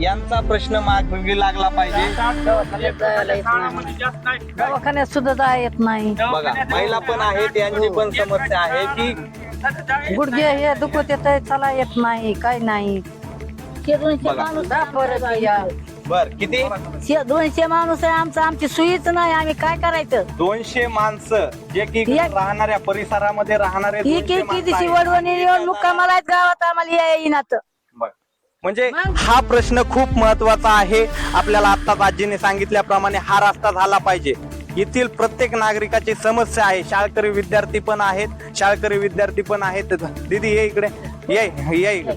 यांचा प्रश्न मार्गी लागला पाहिजे दवाखान्यात सुद्धा जाय येत नाही बघा महिला पण आहेत यांची पण समस्या आहे की गुडघे हे दुखत येत चला येत नाही काय नाही बघा. जा परत या. बर किती शे- दोनशे माणूस आहे आमचं आमची सुईच नाही आम्ही काय करायचं दोनशे माणसं जे की एक- राहणाऱ्या परिसरामध्ये राहणारे ही दोनशे की माणसं किती आहेत. वडवणी येऊन मुक्कामाला आहेत गावात आम्हाला या येईनात. म्हणजे? हा प्रश्न खूप महत्त्वाचा आहे. आपल्याला आत्ताच आजीने सांगितल्याप्रमाणे हा रस्ता झाला पाहिजे. येथील प्रत्येक नागरिकाची समस्या आहे. शाळकरी विद्यार्थी पण आहेत. शाळकरी विद्यार्थी पण आहेत. दीदी ये इकडे. ये ये इकडे.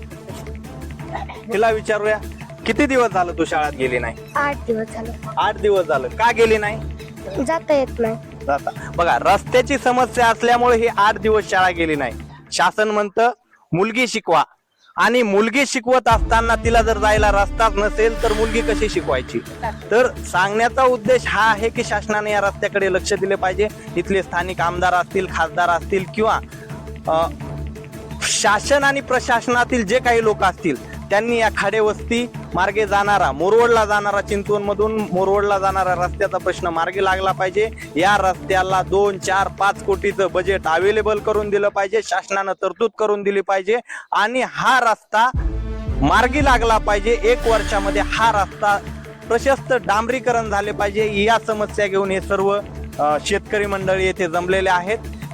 तिला विचारूया किती दिवस झालं तू शाळेत गेली नाही? आठ दिवस झालं. आठ दिवस झालं. का गेली नाही? जाता येत नाही. जाता. बघा रस्त्याची समस्या असल्यामुळे ही आठ दिवस शाळा गेली नाही. शासन म्हणतं मुलगी शिकवा. आणि मुलगी शिकवत असताना तिला जर जायला रस्ताच नसेल तर मुलगी कशी शिकवायची? तर सांगण्याचा उद्देश हा आहे की शासनाने या रस्त्याकडे लक्ष दिले पाहिजे. इथले स्थानिक आमदार असतील खासदार असतील किंवा शासन आणि प्रशासनातील जे काही लोक असतील त्यांनी या खाडेवस्ती मार्गे जाणारा मोरवडला जाणारा चिंचवणमधून मोरवडला जाणारा रस्त्याचा प्रश्न मार्गी लागला पाहिजे. या रस्त्याला दोन चार पाच कोटीचं बजेट अवेलेबल करून दिलं पाहिजे. शासनानं तरतूद करून दिली पाहिजे. आणि हा रस्ता मार्गी लागला पाहिजे. एक वर्षामध्ये हा रस्ता प्रशस्त डांबरीकरण झाले पाहिजे. या समस्या घेऊन हे सर्व शेतकरी मंडळी येथे जमलेले आहेत.